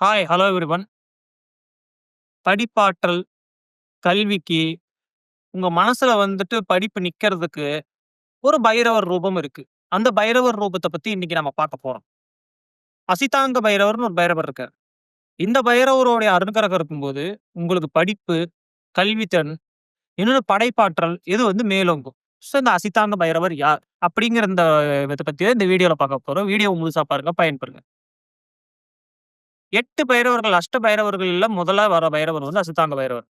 Hi, hello everyone. படிப்பாற்றல், கல்விக்கு, உங்க மனசுல வந்துட்டு படிப்பு நிக்கிறதுக்கு, ஒரு பைரவர் ரூபம் இருக்கு. அந்த பைரவர் ரூபத்தை பத்தி இன்னைக்கு நம்ம பார்க்க போறோம். அசிதாங்க பைரவர்னு ஒரு பைரவர் இருக்கார் இந்த பைரவருடைய அனுக்கிரகம் இருக்கும்போது, உங்களுக்கு படிப்பு, கல்வித்திறன், இன்னொன்று படைப்பாற்றல் இது வந்து மேலோங்கும். ஸோ இந்த அசிதாங்க பைரவர் யார்? அப்படிங்கிற இந்த இதை பற்றி இந்த வீடியோவில் பார்க்க போகிறோம் வீடியோ முழுசாக பாருங்கள் பயன்பெறுங்க. எட்டு பைரவர்கள், அஷ்ட பைரவர்கள்ல முதலா வர பைரவர் வந்து அசுத்தாங்க பைரவர்.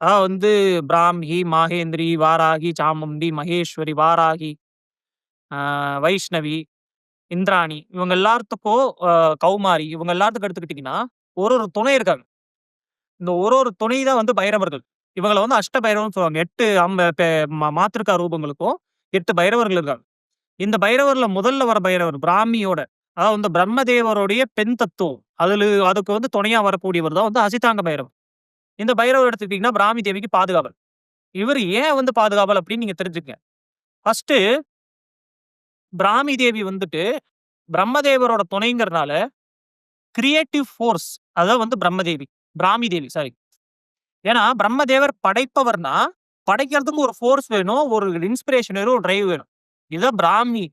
அதாவது வந்து பிராமி, மாகேந்திரி, வாராகி, சாமுண்டி, மகேஸ்வரி, வாராகி, வைஷ்ணவி, இந்திராணி இவங்க எல்லாத்துக்கும் கௌமாரி இவங்க எல்லாத்துக்கும் எடுத்துக்கிட்டிங்கன்னா ஒரு ஒரு துணை இருக்காங்க. இந்த ஒரு ஒரு துணை தான் வந்து பைரவர்கள். இவங்களை வந்து அஷ்ட பைரவர்னு சொல்லுவாங்க. எட்டு அம்ப மா மாத்திருக்கா ரூபங்களுக்கும் எட்டு பைரவர்கள் இருக்காங்க. இந்த பைரவர்ல முதல்ல வர பைரவர் பிராமியோட அதாவது வந்து பிரம்மதேவருடைய பெண் தத்துவம். அதுல அதுக்கு வந்து துணையா வரக்கூடியவர் தான் வந்து அசிதாங்க பைரவர். இந்த பைரவர் எடுத்துக்கிட்டீங்கன்னா, பிராமி தேவிக்கு பாதுகாவல். இவர் ஏன் வந்து பாதுகாவல் அப்படின்னு நீங்க தெரிஞ்சுக்கங்க. ஃபஸ்ட்டு பிராமி தேவி வந்துட்டு பிரம்மதேவரோட துணைங்கிறனால, கிரியேட்டிவ் ஃபோர்ஸ் அதான் வந்து பிரம்மதேவி. பிராமி தேவி சாரி. ஏன்னா பிரம்மதேவர் படைப்பவர்னா, படைக்கிறதுக்கு ஒரு ஃபோர்ஸ் வேணும். ஒரு இன்ஸ்பிரேஷன் வேணும். ஒரு டிரைவ் வேணும். இதுதான் பிராமி.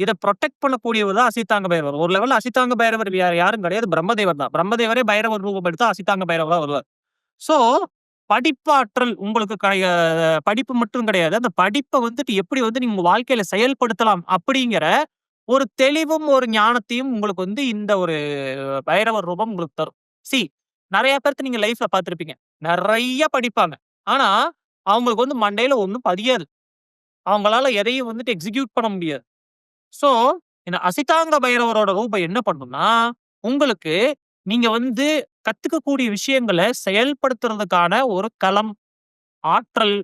இதை ப்ரொடெக்ட் பண்ணக்கூடியவர் தான் அசித்தாங்க பைரவர். ஒரு லெவலில் அசிதாங்க பைரவர் வேற யாரும் கிடையாது. பிரம்மதேவர் தான். பிரம்மதேவரே பைரவர் ரூபம் எடுத்தா அசித்தாங்க பைரவராக வருவார். ஸோ படிப்பாற்றல் உங்களுக்கு படிப்பு மட்டும் கிடையாது. அந்த படிப்பை வந்துட்டு எப்படி வந்து நீங்க உங்க வாழ்க்கையில செயல்படுத்தலாம் அப்படிங்கிற ஒரு தெளிவும், ஒரு ஞானத்தையும் உங்களுக்கு வந்து இந்த ஒரு பைரவர் ரூபம் உங்களுக்கு தரும். சி நிறைய பேர்த்து நீங்க லைஃப்ல பார்த்துருப்பீங்க நிறைய படிப்பாங்க. ஆனா, அவங்களுக்கு வந்து மண்டையில ஒண்ணும் பதியாது. அவங்களால எதையும் வந்துட்டு எக்ஸிக்யூட் பண்ண முடியாது. ஸோ இந்த அசிதாங்க பைரவரோட ரூபம் என்ன பண்ணும்னா, உங்களுக்கு நீங்க வந்து கத்துக்கக்கூடிய விஷயங்களை செயல்படுத்துறதுக்கான ஒரு களம், ஆற்றல்,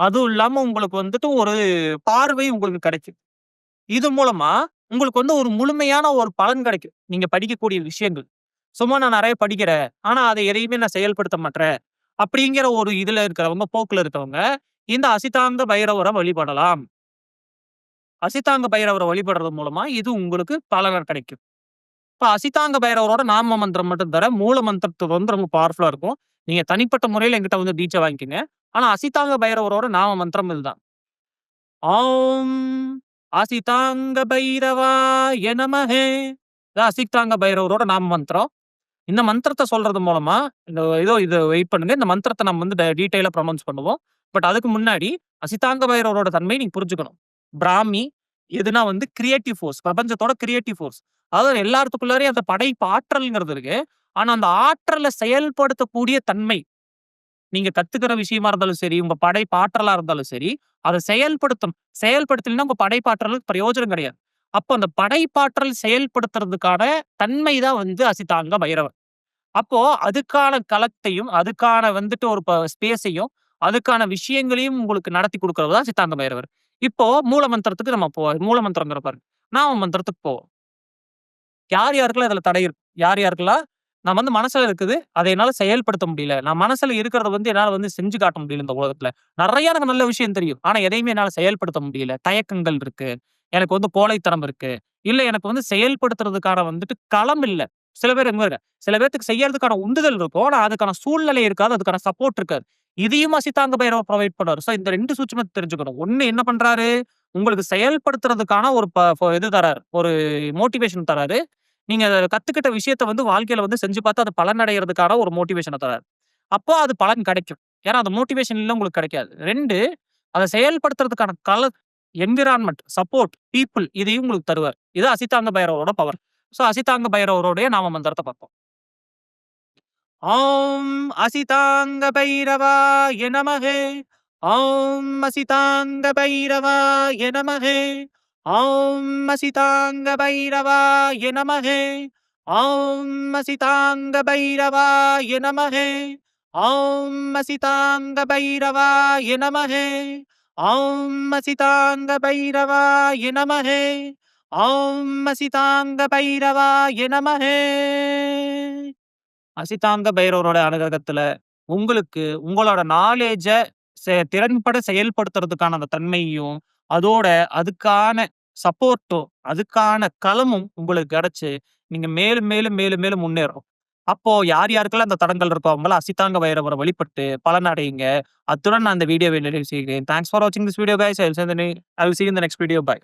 அதுவும் இல்லாம உங்களுக்கு வந்துட்டு ஒரு பார்வை உங்களுக்கு கிடைக்கும். இது மூலமா உங்களுக்கு வந்து ஒரு முழுமையான ஒரு பலன் கிடைக்கும். நீங்க படிக்கக்கூடிய விஷயங்கள். சும்மா நான் நிறைய படிக்கிறேன். ஆனா அதை எதையுமே நான் செயல்படுத்த மாட்றேன். அப்படிங்கிற ஒரு இதுல இருக்கிறவங்க, போக்குல இருக்கவங்க, இந்த அசிதாந்த பைரவரை வழிபடலாம். அசிதாங்க பைரவரை வழிபடுறது மூலமா இது உங்களுக்கு பலன் கிடைக்கும். இப்ப அசிதாங்க பைரவரோட நாம மந்திரம் மட்டும் தர மூல மந்திரத்துக்கு வந்து ரொம்ப பவர்ஃபுல்லா இருக்கும். நீங்க தனிப்பட்ட முறையில எங்கிட்ட வந்து டீச்சை வாங்கிக்கங்க. ஆனா அசிதாங்க பைரவரோட நாம மந்திரம் இதுதான். ஆம் அசிதாங்க பைரவா நமஹே. அசிதாங்க பைரவரோட நாம மந்திரம். இந்த மந்திரத்தை சொல்றது மூலமா, இந்த ஏதோ இது வெயிட் பண்ணுங்க. இந்த மந்திரத்தை நம்ம வந்து ட டீட்டெயிலா ப்ரொனவுன்ஸ் பண்ணுவோம். பட் அதுக்கு முன்னாடி அசிதாங்க பைரவரோட தன்மையை நீங்க புரிஞ்சுக்கணும். பிராமி எதுனா வந்து கிரியேட்டிவ் ஃபோர்ஸ். பிரபஞ்சத்தோட கிரியேட்டிவ் ஃபோர்ஸ். அதாவது எல்லாத்துக்குள்ளாரையும் அந்த படைப்பு ஆற்றல்ங்கிறது இருக்கு. ஆனா அந்த ஆற்றல செயல்படுத்தக்கூடிய தன்மை. நீங்க கத்துக்கிற விஷயமா இருந்தாலும் சரி, உங்க படைப்பாற்றலா இருந்தாலும் சரி, அத செயல்படுத்தும் செயல்படுத்தலைன்னா உங்க படைப்பாற்றலுக்கு பிரயோஜனம் கிடையாது. அப்ப அந்த படைப்பாற்றல் செயல்படுத்துறதுக்கான தன்மை தான் வந்து அசிதாங்க பைரவர். அப்போ அதுக்கான களத்தையும், அதுக்கான வந்துட்டு ஒரு ஸ்பேஸையும், அதுக்கான விஷயங்களையும் உங்களுக்கு நடத்தி கொடுக்கறது தான் சித்தாந்த பைரவர். இப்போ மூல மந்திரத்துக்கு நம்ம போ மூல மந்திரங்கிற பாருங்க. நாம மந்திரத்துக்கு போவோம். யார் யாருக்கெல்லாம் இதுல தடை இருக்கு? யார் யாருக்கெல்லாம் நான் வந்து மனசுல இருக்குது. அதை என்னால செயல்படுத்த முடியல. நான் மனசுல இருக்கிறத வந்து என்னால வந்து செஞ்சு காட்ட முடியல இந்த உலகத்துல. நிறைய எனக்கு நல்ல விஷயம் தெரியும். ஆனா எதையுமே என்னால செயல்படுத்த முடியல. தயக்கங்கள் இருக்கு. எனக்கு வந்து கோழைத்தனம் இருக்கு. இல்ல எனக்கு வந்து செயல்படுத்துறதுக்கான வந்துட்டு களம் இல்லை சில பேர் இங்க சில பேர்த்துக்கு செய்யறதுக்கான உந்துதல் இருக்கும். ஆனால் அதுக்கான சூழ்நிலை இருக்காது. அதுக்கான சப்போர்ட் இருக்காது. இதையும் அசிதாங்க பைரவர் ப்ரொவைட் பண்ணுவார் ஸோ இந்த ரெண்டு சூட்சமாக தெரிஞ்சுக்கணும். ஒன்று என்ன பண்றாரு? உங்களுக்கு செயல்படுத்துறதுக்கான ஒரு ப இது தராரு. ஒரு மோட்டிவேஷன் தராரு. நீங்க அதை கத்துக்கிட்ட விஷயத்த வந்து வாழ்க்கையில வந்து செஞ்சு பார்த்து அது பலன் அடைகிறதுக்கான ஒரு மோட்டிவேஷனை தராரு. அப்போ அது பலன் கிடைக்கும். ஏன்னா அந்த மோட்டிவேஷன் இல்லை உங்களுக்கு கிடைக்காது. ரெண்டு அதை செயல்படுத்துறதுக்கான கல என்விரான்மெண்ட் சப்போர்ட், பீப்புள் இதையும் உங்களுக்கு தருவார். இது அசிதாங்க பைரவரோட பவர். ஸோ அசிதாங்க பைரவருடைய நாம மந்திரத்தை பார்ப்போம். ஓம் அசிதாங்க பைரவாய நமஹே. ஓம் அசிதாங்க பைரவாய நமஹே. ஓம் அசிதாங்க பைரவாய நமஹே. ஓம் அசிதாங்க பைரவாய நமஹே. ஓம் அசிதாங்க பைரவாய நமஹே. ஓம் அசிதாங்க பைரவாய நமஹே. ஓம் அசிதாங்க பைரவாய நமஹே. அசிதாங்க பைரவரோட அனுகிரகத்துல உங்களுக்கு உங்களோட நாலேஜை செ திறன்பட செயல்படுத்துறதுக்கான அந்த தன்மையும் அதோட அதுக்கான சப்போர்ட்டும், அதுக்கான களமும் உங்களுக்கு கிடைச்சு, நீங்க மேலும், மேலும், மேலும், மேலும் முன்னேறும் அப்போ யார் யாருக்கெல்லாம் அந்த தடங்கள் இருக்கோ அவங்கலாம் அசிதாங்க வைரவரை வழிபட்டு பலனடையுங்க. அத்துடன் நான் அந்த வீடியோவை நிறைவு செய்கிறேன். தேங்க்ஸ் ஃபார் வாட்சிங் this video bye I will see you next video. Bye.